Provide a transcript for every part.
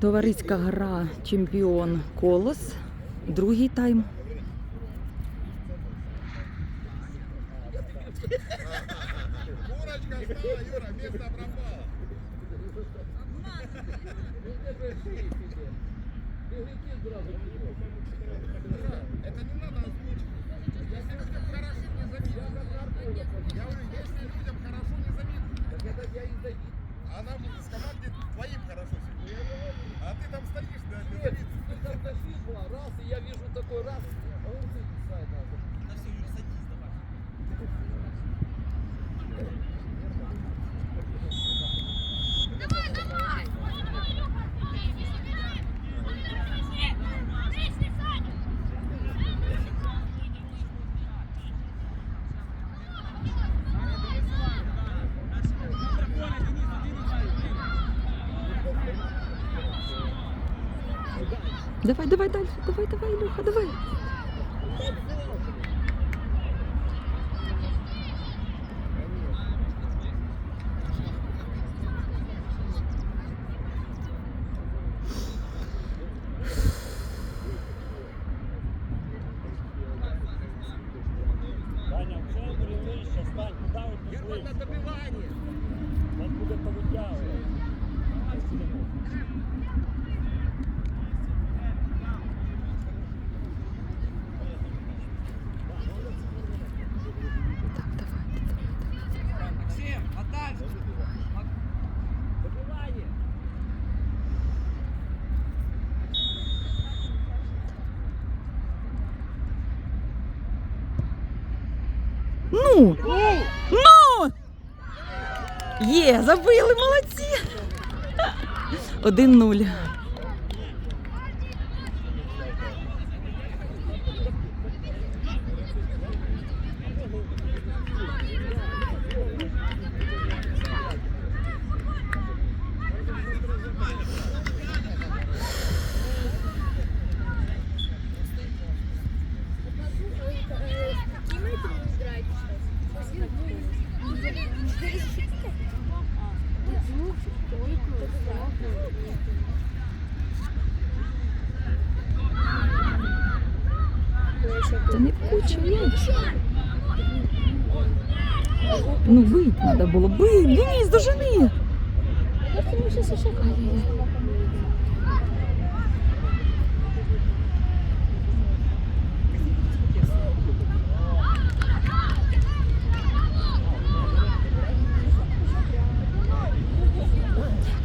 Товариська гра чемпіон Колос. Другий тайм. Курочка стала, Юра, место пропало. Это не надо озвучить. Если людям хорошо, не заметно. Я говорю, если людям хорошо, не заметно. А нам с команде твоим хорошо сегодня. А ты там стоишь, да, не заметно. раз, и я вижу такой раз, а он писать надо. Давай, давай далі. Давай, давай, Ілюха, давай. Таня, в центрі вище, стань, куди ви пішли? Герман на добивание. Нас буде повитягувати. Так, давай, давай. Максим, а дальше? Добивание. Ну! Ну! Є, забили, молодці! 1-0. Та не куча. Ну, бить треба було. Бий, Денис, дожени.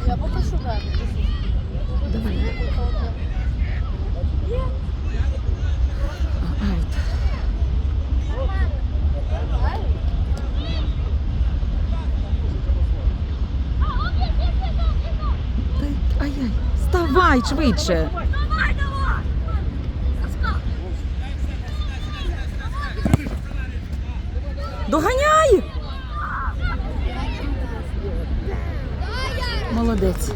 Я покажу. Давай. Вставай швидше. Доганяй! Молодець.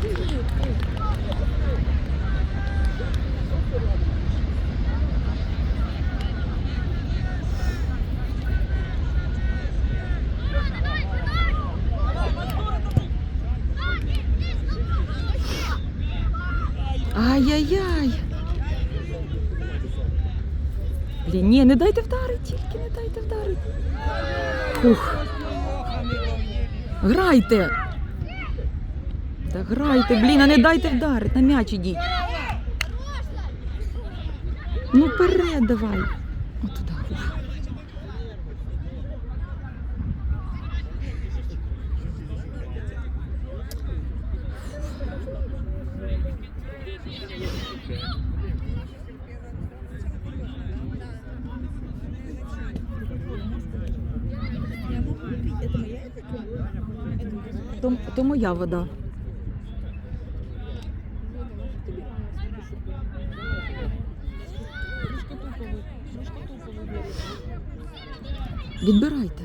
Блін, ні, не дайте вдарити, тільки не дайте вдарити. Фух. Грайте. Та грайте, блін, а не дайте вдарити, на м'яч ідіть. Ну, перед давай. От туди. Ух. То, то моя вода. Відбирайте.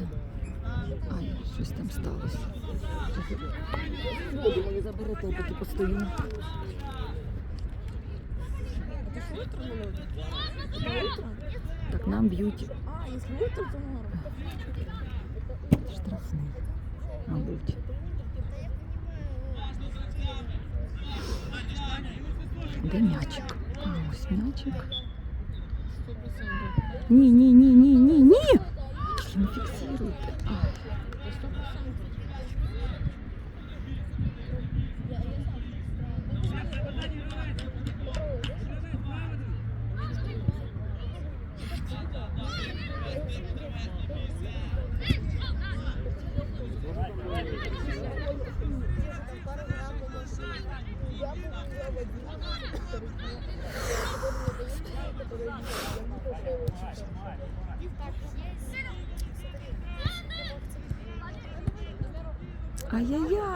Ай, щось там сталося. Воду мені заберете, я поки постою. Так нам б'ють А, если ультра, то штрафний, мабуть. Де м'ячик? А, ось м'ячик. Ні, ні, ні, ні, ні, ні. Блін, фіксируйте. Ай.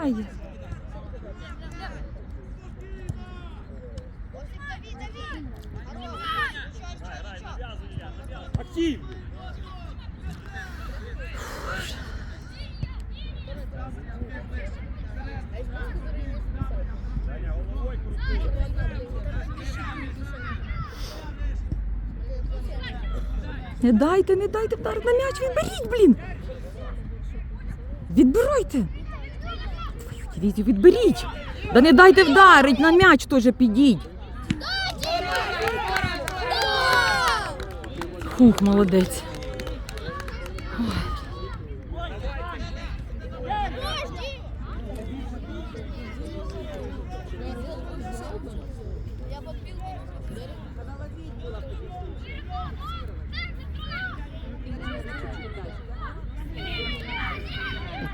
Ай-яй-яй. Актив! Не дайте, не дайте вдарити на м'яч, відберіть, блін. Відбирайте. Твою відберіть. Да не дайте вдарить, на м'яч теж підіть. Хух, молодець.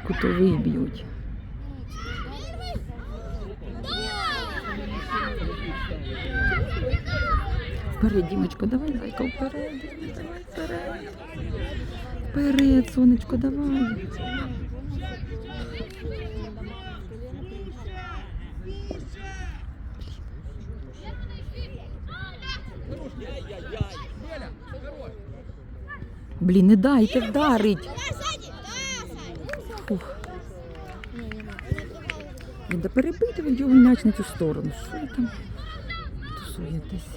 Кутовий б'ють. Вперед, Дімочко, давай, зайка, вперед. Давай, вперед. Вперед, сонечко, давай. Блін, не дайте вдарить. Фух. Да перебийте ви його м'яч на цю сторону. Що ви там тусуєтесь?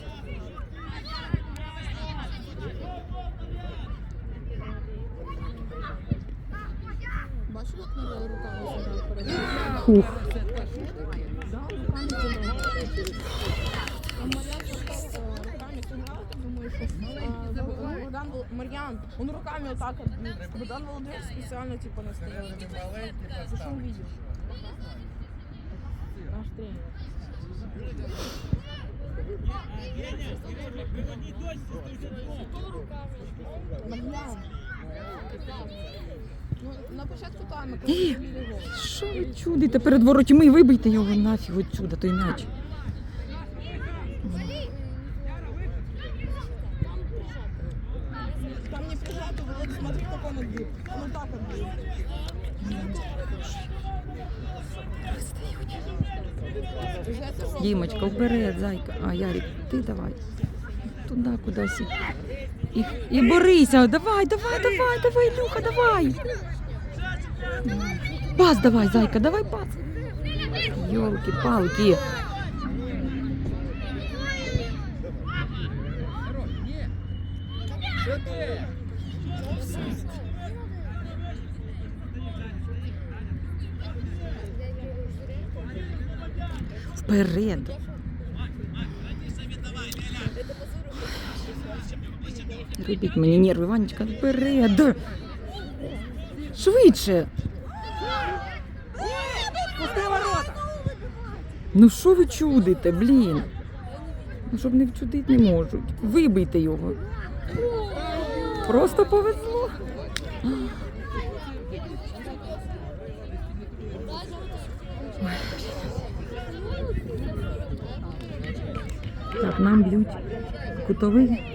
Бачу, як на руками зіграв перед Хух. А Мар'ян просто руками зіграв, ти думаєш, що а, Бо- Богдан Вол- Мар'ян, он руками вот так, вот, Богдан Володимирович специально типа настоял. Ты что увидишь? Наш тренер. Ну, на початку тайму, коли гол. Що ви чудите перед воротьми? Вибийте його нафіг отсюда, той м'яч. Там не прижато, вот смотри, как он отбил. Он так отбил. Дімочка, вперед, зайка. А, Ярик, ти давай. Туди кудись. І, і, борися. Давай, давай, давай, давай, Люха, давай. Пас давай, зайка, давай пас. Йолки-палки. Офсайд. Вперед. Робіть мені нерви, Ванечка, вперед. Швидше. Ну що ви чудите, блін? Ну, щоб не вчудити не можуть. Вибийте його. Просто повезло. Так, нам б'ють кутовий.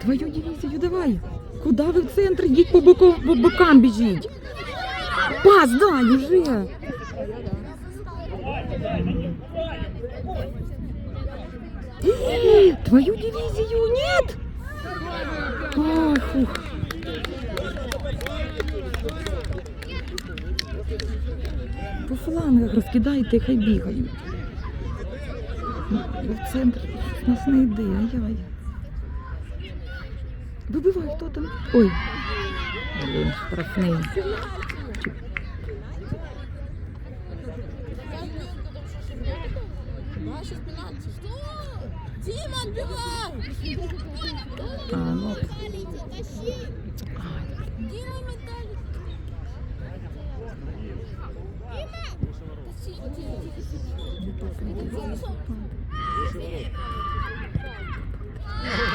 Твою дивізію, давай. Куди ви в центр? Йдіть по, боку, по бокам біжіть. Пас, дай уже. Твою? Ой, фух. По флангах розкидайте, хай бігають. В центр нас не йде, ай-яй. Вибивай, хто там? Ой. Блін, штрафний. Да, сейчас пенальти. Дима, отбивай! А, ну. Опа.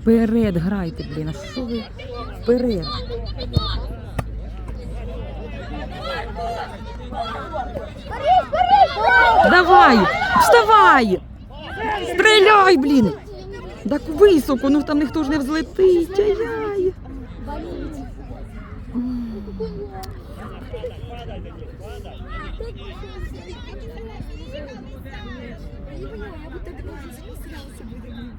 Вперед грайте, блін, а що ви? Вперед. Давай! Вставай! Стріляй, блін! Так високо, ну там ніхто ж не взлетить. Ай-яй. Йо, грай. Да, да, да, да. Сядай. Хорош,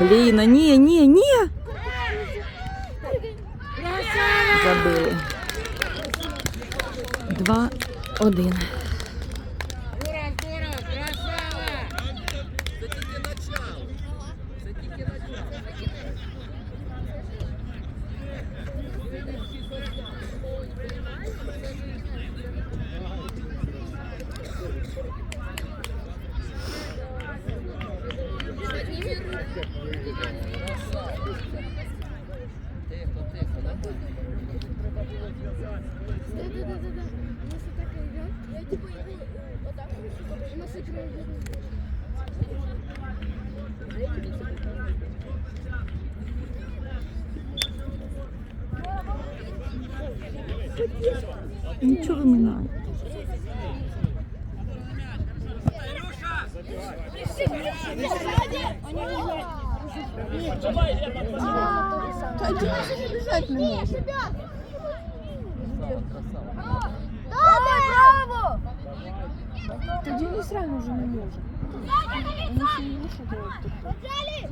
Блін, а ні, ні, ні. Забили. Два, один. браво! Да Денис реально уже не может. Он еще не вышел до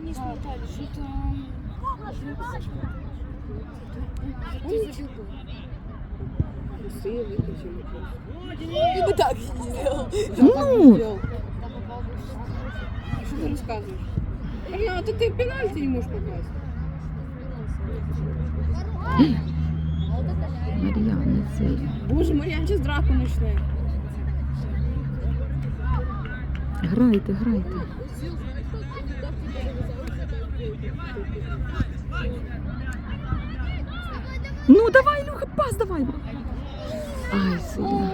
Не смотали, что Все выключили. Ты бы так сделал. Ну. Что ты рассказываешь? Марьяна, ты, ты пенальти не можешь попасть. Мар'яна, цей. Боже, Марьяна, сейчас драку начнем. Грайте, грайте. Ну, давай, Люха, пас давай. Ай, сильно.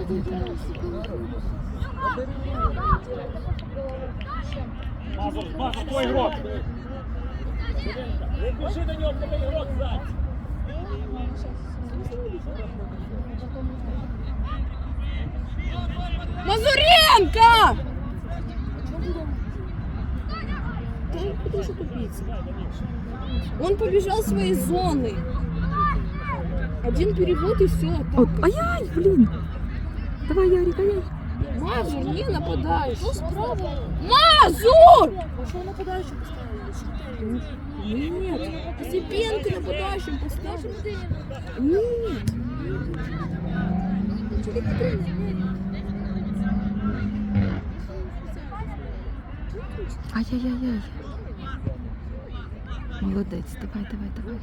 Мазур, Мазур, твой ігрок. Не до нього, в тебе ігрок ззаді. Мазуренко! Потому что тупица. Он побежал своей зоны. Один перевод и все. Ай-яй, блін. Давай, Ярик, ай-яй. Мазур, не нападающий. Мазур! Пошел нападающий поставили. Нет. Посипенко нападающим поставил. Нет. Ай-яй-яй-яй. Молодець, давай, давай, давай.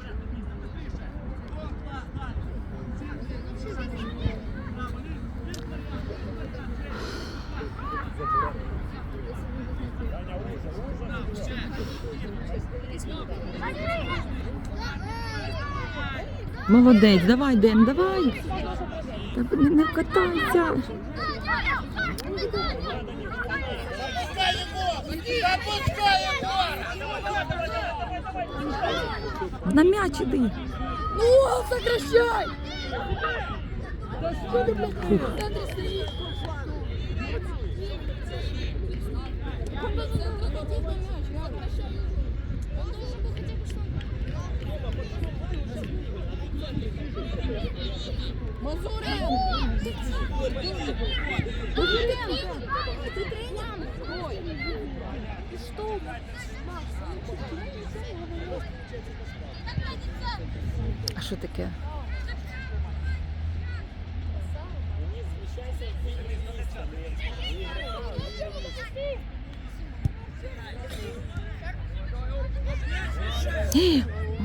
Молодець, давай, Ден, давай. Та не, не катайся. На м'яч іди. Ну, сокращай! Что ты, блядь, в центре стоишь? А що таке?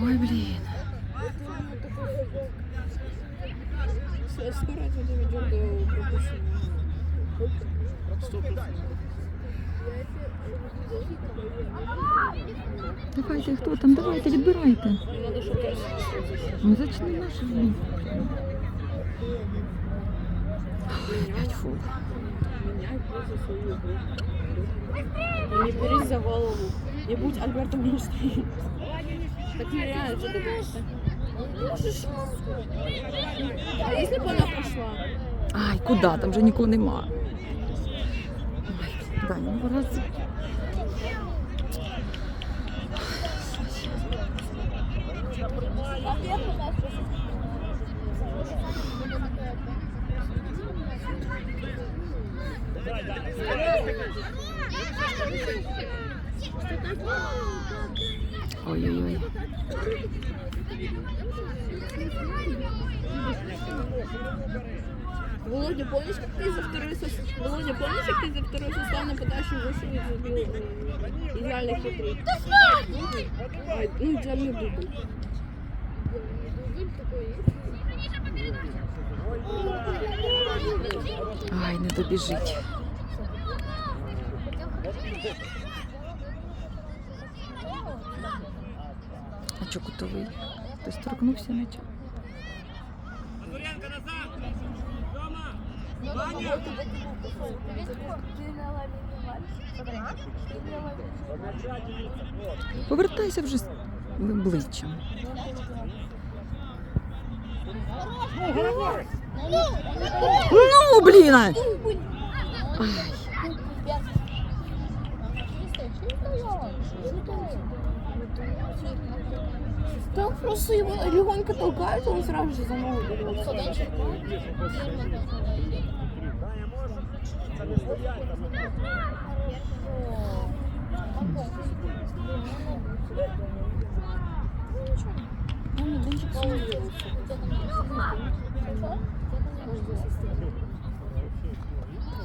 Ой, блін. Скоро это доведет до пропущения. Давайте, хто там? Давайте, відбирайте. Надо, чтобы я Ну, зачни наші. блін. Ой, П'ять фул. меняй просто свою игру. Не берись за голову. Не будь Альбертом Эйнштейном. Так нереально же добиться. А если бы она прошла? Ай, куди? Там вже нікого нема. Даня, ну раз. Ой-ой-ой. Володя, помнишь, как ты за второй состав... Володя, помнишь, как ты за второй состав нападающий вышел и забил э, идеальный хитрый? Ай, Ну, идеальный дубль. Ай, не добіжить. Кутовий? Хтось торкнувся діліться, хлопці. Повертайся вже з обличчям. Ну, блін! Ай. Там просто его легонько толкают, он сразу же за ногу берет.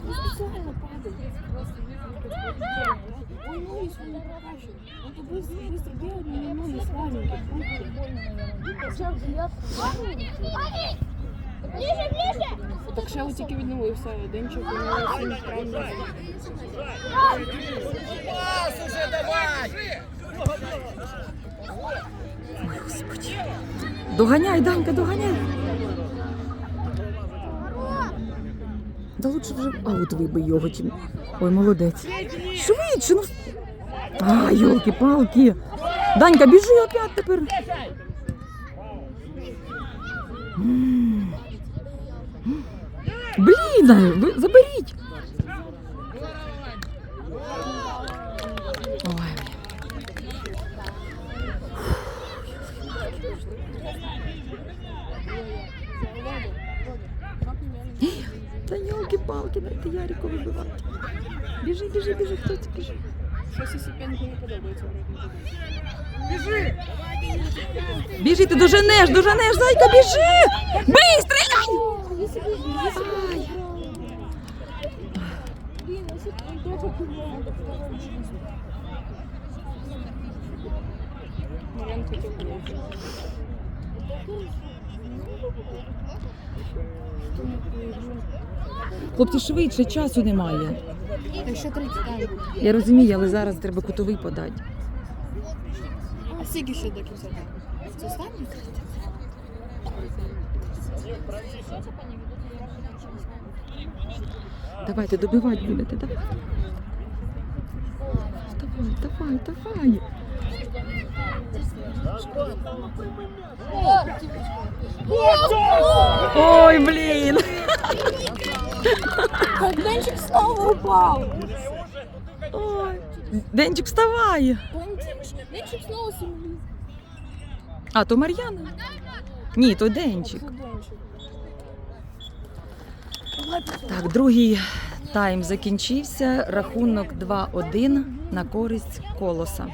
Он. Он ну, не прокачивает. Он ноги. Ближе, ближе! Так ще тільки відновився. Денчик. Пас уже давай! Доганяй, Данька, доганяй. Да лучше вже аут вибий його, чим. Ой, молодець. Швидше, ну. А, йолки-палки. Данька, біжи опять тепер. Блін, заберіть. Ой, Та йолки-палки, дайте Ярику вибивати. Біжи, біжи, біжи, хто це біжи. Щось Осипенко не подобається. Біжи, ти доженеш, доженеш, зайка, біжи! Бий, стріляй! Ай. Если Хлопці, швидше, часу немає. Ще 30 тайм. Я розумію, але зараз треба кутовий подати. А скільки ще до кінця? Це останнє? Давайте, добивати будете, давай. Давай, давай, давай. Ой, блін. Денчик снова упал. Ой. Денчик, вставай. Денчик снова символист. А, то Мар'яна? Ні, то Денчик. Так, другий тайм закінчився. Рахунок 2-1 на користь колоса.